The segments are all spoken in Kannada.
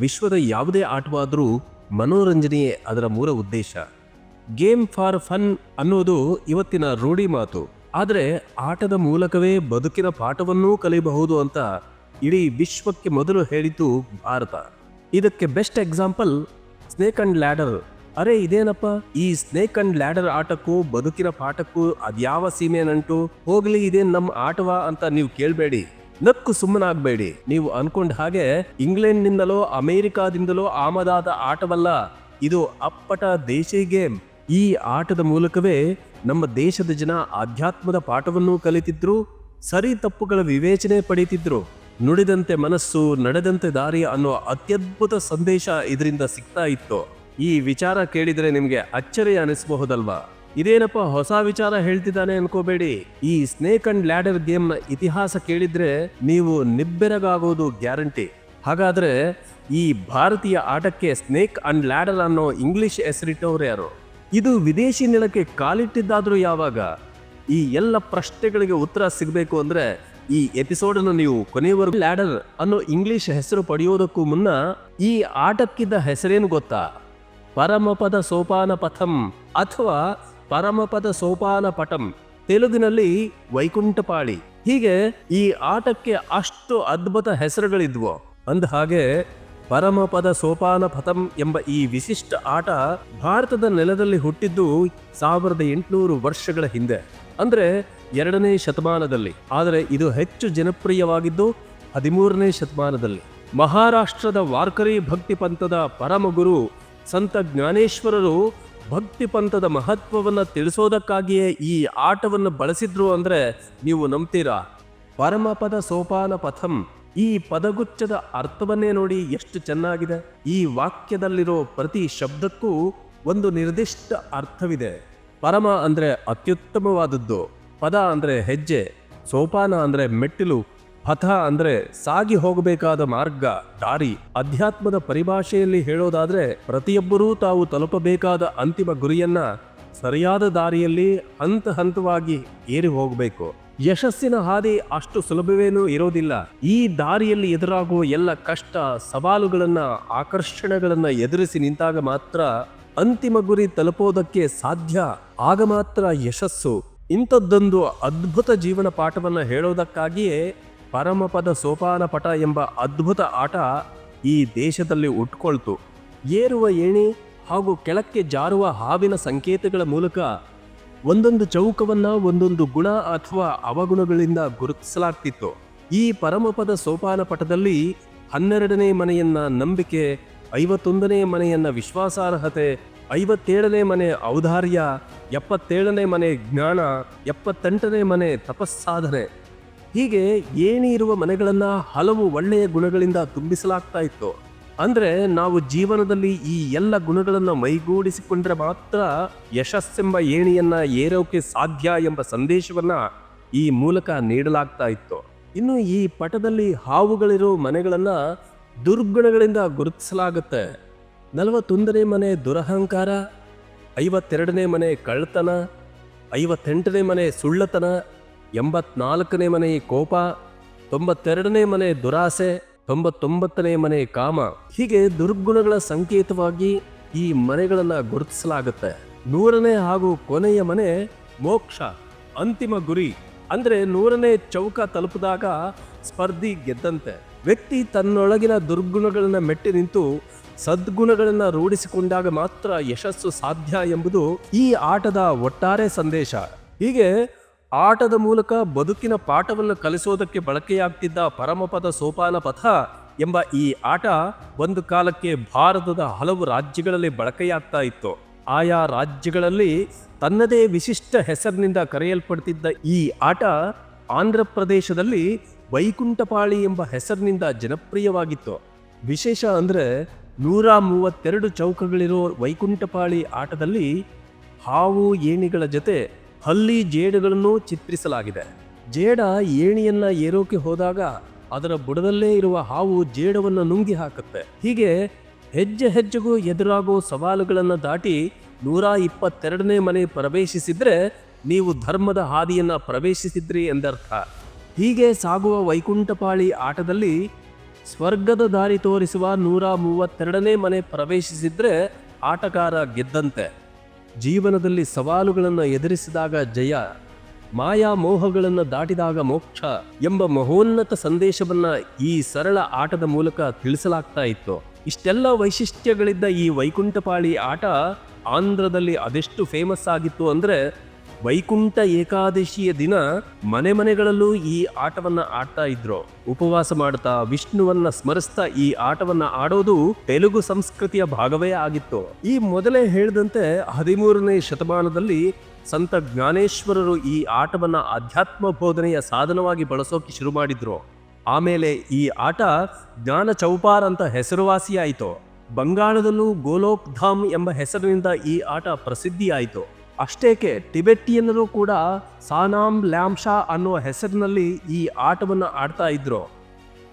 ವಿಶ್ವದ ಯಾವುದೇ ಆಟವಾದರೂ ಮನೋರಂಜನೆಯೇ ಅದರ ಮೂಲ ಉದ್ದೇಶ. ಗೇಮ್ ಫಾರ್ ಫನ್ ಅನ್ನೋದು ಇವತ್ತಿನ ರೂಢಿ ಮಾತು. ಆದರೆ ಆಟದ ಮೂಲಕವೇ ಬದುಕಿನ ಪಾಠವನ್ನೂ ಕಲಿಯಬಹುದು ಅಂತ ಇಡೀ ವಿಶ್ವಕ್ಕೆ ಮೊದಲು ಹೇಳಿದ್ದು ಭಾರತ. ಇದಕ್ಕೆ best example snake and ladder. ಅರೆ ಇದೇನಪ್ಪ? ಈ ಸ್ನೇಕ್ ಅಂಡ್ ಲ್ಯಾಡರ್ ಆಟಕ್ಕೂ ಬದುಕಿನ ಪಾಠಕ್ಕೂ ಅದ್ಯಾವ ಸೀಮೆ ನಂಟು ಹೋಗ್ಲಿ ಇದೇನು ನಮ್ಮ ಆಟವಾ ಅಂತ ನೀವು ಕೇಳಬೇಡಿ. ನಕ್ಕು ಸುಮ್ಮನಾಗಬೇಡಿ. ನೀವು ಅನ್ಕೊಂಡ ಹಾಗೆ ಇಂಗ್ಲೆಂಡ್ನಿಂದಲೋ, ಅಮೆರಿಕಾದಿಂದಲೋ ಆಮದಾದ ಆಟವಲ್ಲ, ಇದು ಅಪ್ಪಟ ದೇಶಿ ಗೇಮ್. ಈ ಆಟದ ಮೂಲಕವೇ ನಮ್ಮ ದೇಶದ ಜನ ಆಧ್ಯಾತ್ಮದ ಪಾಠವನ್ನು ಕಲಿತಿದ್ರು, ಸರಿ ತಪ್ಪುಗಳ ವಿವೇಚನೆ ಪಡೀತಿದ್ರು. ನುಡಿದಂತೆ ಮನಸ್ಸು, ನಡೆದಂತೆ ದಾರಿ ಅನ್ನೋ ಅತ್ಯದ್ಭುತ ಸಂದೇಶ ಇದರಿಂದ ಸಿಗ್ತಾ ಇತ್ತು. ಈ ವಿಚಾರ ಕೇಳಿದರೆ ನಿಮಗೆ ಅಚ್ಚರಿ ಅನಿಸಬಹುದಲ್ವಾ ಇದೇನಪ್ಪ ಹೊಸ ವಿಚಾರ ಹೇಳ್ತಿದ್ದಾನೆ ಅನ್ಕೋಬೇಡಿ. ಈ ಸ್ನೇಕ್ ಅಂಡ್ ಲ್ಯಾಡರ್ ಗೇಮ್ ಇತಿಹಾಸ ಕೇಳಿದ್ರೆ ನೀವು ನಿಬ್ಬೆರಗಾಗೋದು ಗ್ಯಾರಂಟಿ. ಹಾಗಾದ್ರೆ ಈ ಭಾರತೀಯ ಆಟಕ್ಕೆ ಸ್ನೇಕ್ ಅಂಡ್ ಲ್ಯಾಡರ್ ಅನ್ನೋ ಇಂಗ್ಲಿಷ್ ಹೆಸರಿಟ್ಟವ್ರು ಯಾರು? ಇದು ವಿದೇಶಿ ನೆಲಕ್ಕೆ ಕಾಲಿಟ್ಟಿದ್ದಾದ್ರೂ ಯಾವಾಗ? ಈ ಎಲ್ಲ ಪ್ರಶ್ನೆಗಳಿಗೆ ಉತ್ತರ ಸಿಗಬೇಕು ಅಂದ್ರೆ ಈ ಎಪಿಸೋಡ್ ಅನ್ನು ನೀವು ಕೊನೆಯವರೆಗೂ ಲ್ಯಾಡರ್ ಅನ್ನೋ ಇಂಗ್ಲಿಷ್ ಹೆಸರು ಪಡೆಯೋದಕ್ಕೂ ಮುನ್ನ ಈ ಆಟಕ್ಕಿದ್ದ ಹೆಸರೇನು ಗೊತ್ತಾ? ಪರಮಪದ ಸೋಪಾನ ಪಥಂ ಅಥವಾ ಪರಮಪದ ಸೋಪಾನ ಪಟಂ ತೆಲುಗಿನಲ್ಲಿ ವೈಕುಂಠಪಾಳಿ. ಹೀಗೆ ಈ ಆಟಕ್ಕೆ ಅಷ್ಟು ಅದ್ಭುತ ಹೆಸರುಗಳಿದ್ವು. ಅಂದ ಹಾಗೆ ಪರಮಪದ ಸೋಪಾನ ಪಥಂ ಎಂಬ ಈ ವಿಶಿಷ್ಟ ಆಟ ಭಾರತದ ನೆಲದಲ್ಲಿ ಹುಟ್ಟಿದ್ದು ಸಾವಿರದ ಎಂಟುನೂರು ವರ್ಷಗಳ ಹಿಂದೆ. ಅಂದ್ರೆ ಎರಡನೇ ಶತಮಾನದಲ್ಲಿ. ಆದರೆ ಇದು ಹೆಚ್ಚು ಜನಪ್ರಿಯವಾಗಿದ್ದು ಹದಿಮೂರನೇ ಶತಮಾನದಲ್ಲಿ. ಮಹಾರಾಷ್ಟ್ರದ ವಾರ್ಕರಿ ಭಕ್ತಿ ಪಂಥದ ಪರಮಗುರು ಸಂತ ಜ್ಞಾನೇಶ್ವರರು ಭಕ್ತಿ ಪಂಥದ ಮಹತ್ವವನ್ನು ತಿಳಿಸೋದಕ್ಕಾಗಿಯೇ ಈ ಆಟವನ್ನು ಬಳಸಿದ್ರು ಅಂದರೆ ನೀವು ನಂಬ್ತೀರಾ? ಪರಮಪದ ಸೋಪಾನ ಪಥಂ ಈ ಪದಗುಚ್ಛದ ಅರ್ಥವನ್ನೇ ನೋಡಿ ಎಷ್ಟು ಚೆನ್ನಾಗಿದೆ. ಈ ವಾಕ್ಯದಲ್ಲಿರೋ ಪ್ರತಿ ಶಬ್ದಕ್ಕೂ ಒಂದು ನಿರ್ದಿಷ್ಟ ಅರ್ಥವಿದೆ. ಪರಮ ಅಂದರೆ ಅತ್ಯುತ್ತಮವಾದದ್ದು. ಪದ ಅಂದರೆ ಹೆಜ್ಜೆ. ಸೋಪಾನ ಅಂದರೆ ಮೆಟ್ಟಿಲು. ಪಥ ಅಂದ್ರೆ ಸಾಗಿ ಹೋಗಬೇಕಾದ ಮಾರ್ಗ, ದಾರಿ. ಅಧ್ಯಾತ್ಮದ ಪರಿಭಾಷೆಯಲ್ಲಿ ಹೇಳೋದಾದ್ರೆ ಪ್ರತಿಯೊಬ್ಬರೂ ತಾವು ತಲುಪಬೇಕಾದ ಅಂತಿಮ ಗುರಿಯನ್ನ ಸರಿಯಾದ ದಾರಿಯಲ್ಲಿ ಹಂತ ಹಂತವಾಗಿ ಏರಿ ಹೋಗಬೇಕು. ಯಶಸ್ಸಿನ ಹಾದಿ ಅಷ್ಟು ಸುಲಭವೇನೂ ಇರೋದಿಲ್ಲ. ಈ ದಾರಿಯಲ್ಲಿ ಎದುರಾಗುವ ಎಲ್ಲ ಕಷ್ಟ, ಸವಾಲುಗಳನ್ನ, ಆಕರ್ಷಣೆಗಳನ್ನ ಎದುರಿಸಿ ನಿಂತಾಗ ಮಾತ್ರ ಅಂತಿಮ ಗುರಿ ತಲುಪೋದಕ್ಕೆ ಸಾಧ್ಯ. ಆಗ ಮಾತ್ರ ಯಶಸ್ಸು. ಇಂಥದ್ದೊಂದು ಅದ್ಭುತ ಜೀವನ ಪಾಠವನ್ನು ಹೇಳೋದಕ್ಕಾಗಿಯೇ ಪರಮಪದ ಸೋಪಾನ ಪಟ ಎಂಬ ಅದ್ಭುತ ಆಟ ಈ ದೇಶದಲ್ಲಿ ಉಟ್ಕೊಳ್ತು. ಏರುವ ಏಣಿ ಹಾಗೂ ಕೆಳಕ್ಕೆ ಜಾರುವ ಹಾವಿನ ಸಂಕೇತಗಳ ಮೂಲಕ ಒಂದೊಂದು ಚೌಕವನ್ನ, ಒಂದೊಂದು ಗುಣ ಅಥವಾ ಅವಗುಣಗಳಿಂದ ಗುರುತಿಸಲಾಗ್ತಿತ್ತು. ಈ ಪರಮಪದ ಸೋಪಾನ ಪಟದಲ್ಲಿ ಹನ್ನೆರಡನೇ ಮನೆಯನ್ನ ನಂಬಿಕೆ, ಐವತ್ತೊಂದನೇ ಮನೆಯನ್ನ ವಿಶ್ವಾಸಾರ್ಹತೆ, ಐವತ್ತೇಳನೇ ಮನೆ ಔದಾರ್ಯ, ಎಪ್ಪತ್ತೇಳನೇ ಮನೆ ಜ್ಞಾನ, ಎಪ್ಪತ್ತೆಂಟನೇ ಮನೆ ತಪಸ್ಸಾಧನೆ ಹೀಗೆ ಏಣಿ ಇರುವ ಮನೆಗಳನ್ನು ಹಲವು ಒಳ್ಳೆಯ ಗುಣಗಳಿಂದ ತುಂಬಿಸಲಾಗ್ತಾ ಇತ್ತು. ಅಂದ್ರೆ ನಾವು ಜೀವನದಲ್ಲಿ ಈ ಎಲ್ಲ ಗುಣಗಳನ್ನು ಮೈಗೂಡಿಸಿಕೊಂಡ್ರೆ ಮಾತ್ರ ಯಶಸ್ಸೆಂಬ ಏಣಿಯನ್ನು ಏರೋಕೆ ಸಾಧ್ಯ ಎಂಬ ಸಂದೇಶವನ್ನ ಈ ಮೂಲಕ ನೀಡಲಾಗ್ತಾ ಇತ್ತು. ಇನ್ನು ಈ ಪಟದಲ್ಲಿ ಹಾವುಗಳಿರೋ ಮನೆಗಳನ್ನು ದುರ್ಗುಣಗಳಿಂದ ಗುರುತಿಸಲಾಗುತ್ತೆ. ನಲವತ್ತೊಂದನೇ ಮನೆ ದುರಹಂಕಾರ, ಐವತ್ತೆರಡನೇ ಮನೆ ಕಳ್ಳತನ, ಐವತ್ತೆಂಟನೇ ಮನೆ ಸುಳ್ಳತನ ಎಂಬತ್ನಾಲ್ಕನೇ ಮನೆ ಕೋಪ, ತೊಂಬತ್ತೆರಡನೇ ಮನೆ ದುರಾಸೆ, ತೊಂಬತ್ತೊಂಬತ್ತನೇ ಮನೆ ಕಾಮ. ಹೀಗೆ ದುರ್ಗುಣಗಳ ಸಂಕೇತವಾಗಿ ಈ ಮನೆಗಳನ್ನ ಗುರುತಿಸಲಾಗುತ್ತೆ. ನೂರನೇ ಹಾಗೂ ಕೊನೆಯ ಮನೆ ಮೋಕ್ಷ, ಅಂತಿಮ ಗುರಿ. ಅಂದರೆ ನೂರನೇ ಚೌಕ ತಲುಪಿದಾಗ ಸ್ಪರ್ಧಿ ಗೆದ್ದಂತೆ. ವ್ಯಕ್ತಿ ತನ್ನೊಳಗಿನ ದುರ್ಗುಣಗಳನ್ನು ಮೆಟ್ಟಿ ನಿಂತು ಸದ್ಗುಣಗಳನ್ನು ರೂಢಿಸಿಕೊಂಡಾಗ ಮಾತ್ರ ಯಶಸ್ಸು ಸಾಧ್ಯ ಎಂಬುದು ಈ ಆಟದ ಒಟ್ಟಾರೆ ಸಂದೇಶ. ಹೀಗೆ ಆಟದ ಮೂಲಕ ಬದುಕಿನ ಪಾಠವನ್ನು ಕಲಿಸೋದಕ್ಕೆ ಬಳಕೆಯಾಗ್ತಿದ್ದ ಪರಮಪದ ಸೋಪಾನ ಪಥ ಎಂಬ ಈ ಆಟ ಒಂದು ಕಾಲಕ್ಕೆ ಭಾರತದ ಹಲವು ರಾಜ್ಯಗಳಲ್ಲಿ ಬಳಕೆಯಾಗ್ತಾ ಇತ್ತು. ಆಯಾ ರಾಜ್ಯಗಳಲ್ಲಿ ತನ್ನದೇ ವಿಶಿಷ್ಟ ಹೆಸರಿನಿಂದ ಕರೆಯಲ್ಪಡ್ತಿದ್ದ ಈ ಆಟ ಆಂಧ್ರ ಪ್ರದೇಶದಲ್ಲಿ ವೈಕುಂಠಪಾಳಿ ಎಂಬ ಹೆಸರಿನಿಂದ ಜನಪ್ರಿಯವಾಗಿತ್ತು. ವಿಶೇಷ ಅಂದರೆ ನೂರ ಮೂವತ್ತೆರಡು ಚೌಕಗಳಿರೋ ವೈಕುಂಠಪಾಳಿ ಆಟದಲ್ಲಿ ಹಾವು ಏಣಿಗಳ ಜೊತೆ ಹಲ್ಲಿ ಜೇಡುಗಳನ್ನು ಚಿತ್ರಿಸಲಾಗಿದೆ. ಜೇಡ ಏಣಿಯನ್ನ ಏರೋಕೆ ಹೋದಾಗ ಅದರ ಬುಡದಲ್ಲೇ ಇರುವ ಹಾವು ಜೇಡವನ್ನು ನುಂಗಿ ಹಾಕುತ್ತೆ. ಹೀಗೆ ಹೆಜ್ಜೆ ಹೆಜ್ಜೆಗೂ ಎದುರಾಗೋ ಸವಾಲುಗಳನ್ನು ದಾಟಿ ನೂರ ಇಪ್ಪತ್ತೆರಡನೇ ಮನೆ ಪ್ರವೇಶಿಸಿದ್ರೆ ನೀವು ಧರ್ಮದ ಹಾದಿಯನ್ನ ಪ್ರವೇಶಿಸಿದ್ರಿ ಎಂದರ್ಥ. ಹೀಗೆ ಸಾಗುವ ವೈಕುಂಠಪಾಳಿ ಆಟದಲ್ಲಿ ಸ್ವರ್ಗದ ದಾರಿ ತೋರಿಸುವ ನೂರ ಮೂವತ್ತೆರಡನೇ ಮನೆ ಪ್ರವೇಶಿಸಿದ್ರೆ ಆಟಗಾರ ಗೆದ್ದಂತೆ. ಜೀವನದಲ್ಲಿ ಸವಾಲುಗಳನ್ನು ಎದುರಿಸಿದಾಗ ಜಯ, ಮಾಯಾ ಮೋಹಗಳನ್ನು ದಾಟಿದಾಗ ಮೋಕ್ಷ ಎಂಬ ಮಹೋನ್ನತ ಸಂದೇಶವನ್ನು ಈ ಸರಳ ಆಟದ ಮೂಲಕ ತಿಳಿಸಲಾಗ್ತಾ ಇತ್ತು. ಇಷ್ಟೆಲ್ಲ ವೈಶಿಷ್ಟ್ಯಗಳಿದ್ದ ಈ ವೈಕುಂಠಪಾಳಿ ಆಟ ಆಂಧ್ರದಲ್ಲಿ ಅದೆಷ್ಟು ಫೇಮಸ್ ಆಗಿತ್ತು ಅಂದ್ರೆ ವೈಕುಂಠ ಏಕಾದಶಿಯ ದಿನ ಮನೆ ಮನೆಗಳಲ್ಲೂ ಈ ಆಟವನ್ನ ಆಡ್ತಾ ಇದ್ರು. ಉಪವಾಸ ಮಾಡ್ತಾ ವಿಷ್ಣುವನ್ನ ಸ್ಮರಿಸ್ತಾ ಈ ಆಟವನ್ನ ಆಡೋದು ತೆಲುಗು ಸಂಸ್ಕೃತಿಯ ಭಾಗವೇ ಆಗಿತ್ತು. ಈ ಮೊದಲೇ ಹೇಳಿದಂತೆ ಹದಿಮೂರನೇ ಶತಮಾನದಲ್ಲಿ ಸಂತ ಜ್ಞಾನೇಶ್ವರರು ಈ ಆಟವನ್ನ ಅಧ್ಯಾತ್ಮ ಬೋಧನೆಯ ಸಾಧನವಾಗಿ ಬಳಸೋಕೆ ಶುರು ಮಾಡಿದ್ರು. ಆಮೇಲೆ ಈ ಆಟ ಜ್ಞಾನ ಚೌಪಾರ್ ಅಂತ ಹೆಸರುವಾಸಿಯಾಯಿತು. ಬಂಗಾಳದಲ್ಲೂ ಗೋಲೋಕ್ ಧಾಮ್ ಎಂಬ ಹೆಸರಿನಿಂದ ಈ ಆಟ ಪ್ರಸಿದ್ಧಿಯಾಯಿತು. ಅಷ್ಟೇಕೆ ಟಿಬೆಟ್ಟಿಯನ್ನರು ಕೂಡ ಸಾನಾಮ್ ಲ್ಯಾಮ್ಶಾ ಅನ್ನೋ ಹೆಸರಿನಲ್ಲಿ ಈ ಆಟವನ್ನು ಆಡ್ತಾ ಇದ್ರು.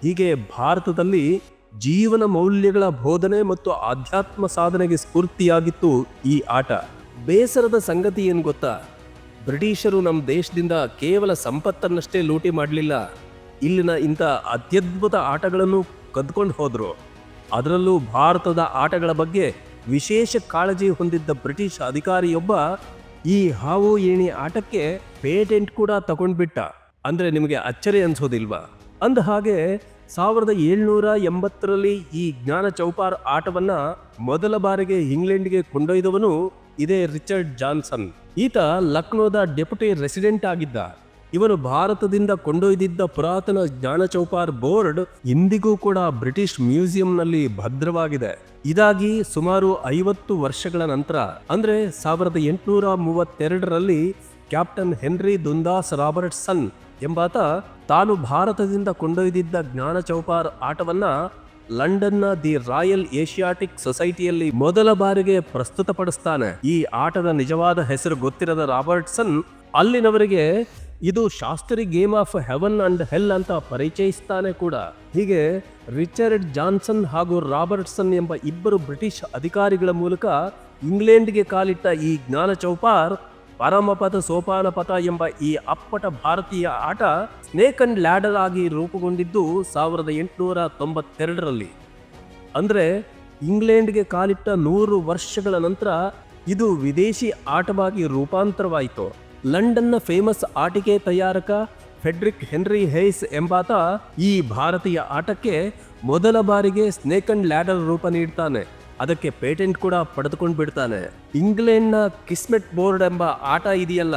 ಹೀಗೆ ಭಾರತದಲ್ಲಿ ಜೀವನ ಮೌಲ್ಯಗಳ ಬೋಧನೆ ಮತ್ತು ಆಧ್ಯಾತ್ಮ ಸಾಧನೆಗೆ ಸ್ಫೂರ್ತಿಯಾಗಿತ್ತು ಈ ಆಟ. ಬೇಸರದ ಸಂಗತಿ ಏನು ಗೊತ್ತಾ? ಬ್ರಿಟಿಷರು ನಮ್ಮ ದೇಶದಿಂದ ಕೇವಲ ಸಂಪತ್ತನ್ನಷ್ಟೇ ಲೂಟಿ ಮಾಡಲಿಲ್ಲ. ಇಲ್ಲಿನ ಇಂಥ ಅತ್ಯದ್ಭುತ ಆಟಗಳನ್ನು ಕದ್ಕೊಂಡು ಹೋದರು. ಅದರಲ್ಲೂ ಭಾರತದ ಆಟಗಳ ಬಗ್ಗೆ ವಿಶೇಷ ಕಾಳಜಿ ಹೊಂದಿದ್ದ ಬ್ರಿಟಿಷ್ ಅಧಿಕಾರಿಯೊಬ್ಬ ಈ ಹಾವು ಏಣಿ ಆಟಕ್ಕೆ ಪೇಟೆಂಟ್ ಕೂಡ ತಗೊಂಡ್ಬಿಟ್ಟ. ಅಂದ್ರೆ ನಿಮಗೆ ಅಚ್ಚರಿ ಅನ್ಸೋದಿಲ್ವಾ? ಅಂದ ಹಾಗೆ ಸಾವಿರದ ಏಳ್ನೂರ ಎಂಬತ್ತರಲ್ಲಿ ಈ ಜ್ಞಾನ ಚೌಪಾರ್ ಆಟವನ್ನ ಮೊದಲ ಬಾರಿಗೆ ಇಂಗ್ಲೆಂಡ್ಗೆ ಕೊಂಡೊಯ್ದವನು ಇದೇ ರಿಚರ್ಡ್ ಜಾನ್ಸನ್. ಈತ ಲಕ್ನೋದ ಡೆಪ್ಯೂಟಿ ರೆಸಿಡೆಂಟ್ ಆಗಿದ್ದ. ಇವನು ಭಾರತದಿಂದ ಕೊಂಡೊಯ್ದಿದ್ದ ಪುರಾತನ ಜ್ಞಾನ ಚೌಪಾರ್ ಬೋರ್ಡ್ ಇಂದಿಗೂ ಕೂಡ ಬ್ರಿಟಿಷ್ ಮ್ಯೂಸಿಯಂನಲ್ಲಿ ಭದ್ರವಾಗಿದೆ. ಇದಾಗಿ ಸುಮಾರು ಐವತ್ತು ವರ್ಷಗಳ ನಂತರ, ಅಂದ್ರೆ ಸಾವಿರದ ಎಂಟುನೂರ ಮೂವತ್ತೆರಡರಲ್ಲಿ ಕ್ಯಾಪ್ಟನ್ ಹೆನ್ರಿ ದುಂದಾಸ್ ರಾಬರ್ಟ್ಸನ್ ಎಂಬಾತ ತಾನು ಭಾರತದಿಂದ ಕೊಂಡೊಯ್ದಿದ್ದ ಜ್ಞಾನ ಚೌಪಾರ್ ಆಟವನ್ನ ಲಂಡನ್ನ ದಿ ರಾಯಲ್ ಏಷಿಯಾಟಿಕ್ ಸೊಸೈಟಿಯಲ್ಲಿ ಮೊದಲ ಬಾರಿಗೆ ಪ್ರಸ್ತುತಪಡಿಸ್ತಾನೆ. ಈ ಆಟದ ನಿಜವಾದ ಹೆಸರು ಗೊತ್ತಿರದ ರಾಬರ್ಟ್ಸನ್ ಅಲ್ಲಿನವರಿಗೆ ಇದು Shastri game of heaven and hell ಅಂತ ಪರಿಚಯಿಸ್ತಾನೆ ಕೂಡ. ಹೀಗೆ ರಿಚರ್ಡ್ ಜಾನ್ಸನ್ ಹಾಗೂ ರಾಬರ್ಟ್ಸನ್ ಎಂಬ ಇಬ್ಬರು ಬ್ರಿಟಿಷ್ ಅಧಿಕಾರಿಗಳ ಮೂಲಕ ಇಂಗ್ಲೆಂಡ್ಗೆ ಕಾಲಿಟ್ಟ ಈ ಜ್ಞಾನ ಚೌಪಾರ್, ಪರಮಪದ ಸೋಪಾನ ಪಥ ಎಂಬ ಈ ಅಪ್ಪಟ ಭಾರತೀಯ ಆಟ ಸ್ನೇಕ್ ಅಂಡ್ ಲ್ಯಾಡರ್ ಆಗಿ ರೂಪುಗೊಂಡಿದ್ದು ಸಾವಿರದ ಎಂಟುನೂರ ತೊಂಬತ್ತೆರಡರಲ್ಲಿ. ಅಂದರೆ ಇಂಗ್ಲೆಂಡ್ಗೆ ಕಾಲಿಟ್ಟ ನೂರು ವರ್ಷಗಳ ನಂತರ ಇದು ವಿದೇಶಿ ಆಟವಾಗಿ ರೂಪಾಂತರವಾಯಿತು. ಲಂಡನ್ನ ಫೇಮಸ್ ಆಟಿಕೆ ತಯಾರಕ ಫೆಡ್ರಿಕ್ ಹೆನ್ರಿ ಹೇಯ್ಸ್ ಎಂಬಾತ ಈ ಭಾರತೀಯ ಆಟಕ್ಕೆ ಮೊದಲ ಬಾರಿಗೆ ಸ್ನೇಕ್ ಅಂಡ್ ಲ್ಯಾಡರ್ ರೂಪ ನೀಡ್ತಾನೆ. ಅದಕ್ಕೆ ಪೇಟೆಂಟ್ ಕೂಡ ಪಡೆದುಕೊಂಡು ಬಿಡ್ತಾನೆ. ಇಂಗ್ಲೆಂಡ್ನ ಕಿಸ್ಮೆಟ್ ಬೋರ್ಡ್ ಎಂಬ ಆಟ ಇದೆಯಲ್ಲ.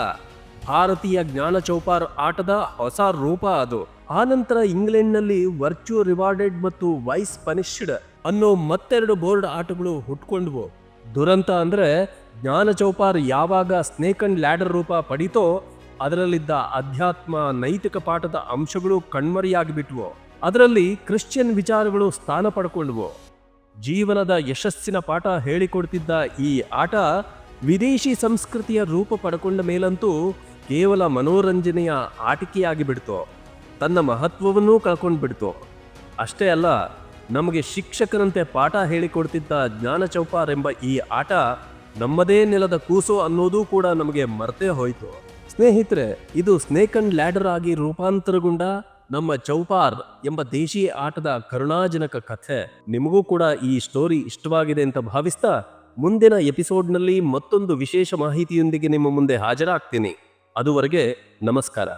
ಭಾರತೀಯ ಜ್ಞಾನ ಚೌಪಾರ್ ಆಟದ ಹೊಸ ರೂಪ ಅದು. ಆನಂತರ ಇಂಗ್ಲೆಂಡ್ನಲ್ಲಿ ವರ್ಚು ರಿವಾರ್ಡೆಡ್ ಮತ್ತು ವೈಸ್ ಪನಿಷ್ಡ್ ಅನ್ನೋ ಮತ್ತೆರಡು ಬೋರ್ಡ್ ಆಟಗಳು ಹುಟ್ಕೊಂಡ್ವು. ದುರಂತ ಅಂದ್ರೆ ಜ್ಞಾನ ಚೌಪಾರ್ ಯಾವಾಗ ಸ್ನೇಕ್ ಅಂಡ್ ಲ್ಯಾಡರ್ ರೂಪ ಪಡಿತೋ ಅದರಲ್ಲಿದ್ದ ಅಧ್ಯಾತ್ಮ ನೈತಿಕ ಪಾಠದ ಅಂಶಗಳು ಕಣ್ಮರೆಯಾಗಿಬಿಟ್ವು ಅದರಲ್ಲಿ ಕ್ರಿಶ್ಚಿಯನ್ ವಿಚಾರಗಳು ಸ್ಥಾನ ಪಡ್ಕೊಂಡ್ವು? ಜೀವನದ ಯಶಸ್ಸಿನ ಪಾಠ ಹೇಳಿಕೊಡ್ತಿದ್ದ ಈ ಆಟ ವಿದೇಶಿ ಸಂಸ್ಕೃತಿಯ ರೂಪ ಪಡ್ಕೊಂಡ ಮೇಲಂತೂ ಕೇವಲ ಮನೋರಂಜನೆಯ ಆಟಿಕೆಯಾಗಿ ಬಿಡ್ತು, ತನ್ನ ಮಹತ್ವವನ್ನೂ ಕಳ್ಕೊಂಡು ಬಿಡ್ತು? ಅಷ್ಟೇ ಅಲ್ಲ, ನಮಗೆ ಶಿಕ್ಷಕರಂತೆ ಪಾಠ ಹೇಳಿಕೊಡ್ತಿದ್ದ ಜ್ಞಾನ ಚೌಪಾರ್ ಎಂಬ ಈ ಆಟ ನಮ್ಮದೇ ನೆಲದ ಕೂಸು ಅನ್ನೋದು ಕೂಡ ನಮಗೆ ಮರ್ತೇ ಹೋಯಿತು. ಸ್ನೇಹಿತರೆ, ಇದು ಸ್ನೇಕ್ ಅಂಡ್ ಲ್ಯಾಡರ್ ಆಗಿ ರೂಪಾಂತರಗೊಂಡ ನಮ್ಮ ಚೌಪಾರ್ ಎಂಬ ದೇಶೀಯ ಆಟದ ಕರುಣಾಜನಕ ಕಥೆ. ನಿಮಗೂ ಕೂಡ ಈ ಸ್ಟೋರಿ ಇಷ್ಟವಾಗಿದೆ ಅಂತ ಭಾವಿಸ್ತಾ ಮುಂದಿನ ಎಪಿಸೋಡ್ನಲ್ಲಿ ಮತ್ತೊಂದು ವಿಶೇಷ ಮಾಹಿತಿಯೊಂದಿಗೆ ನಿಮ್ಮ ಮುಂದೆ ಹಾಜರಾಗ್ತೀನಿ. ಅದುವರೆಗೆ ನಮಸ್ಕಾರ.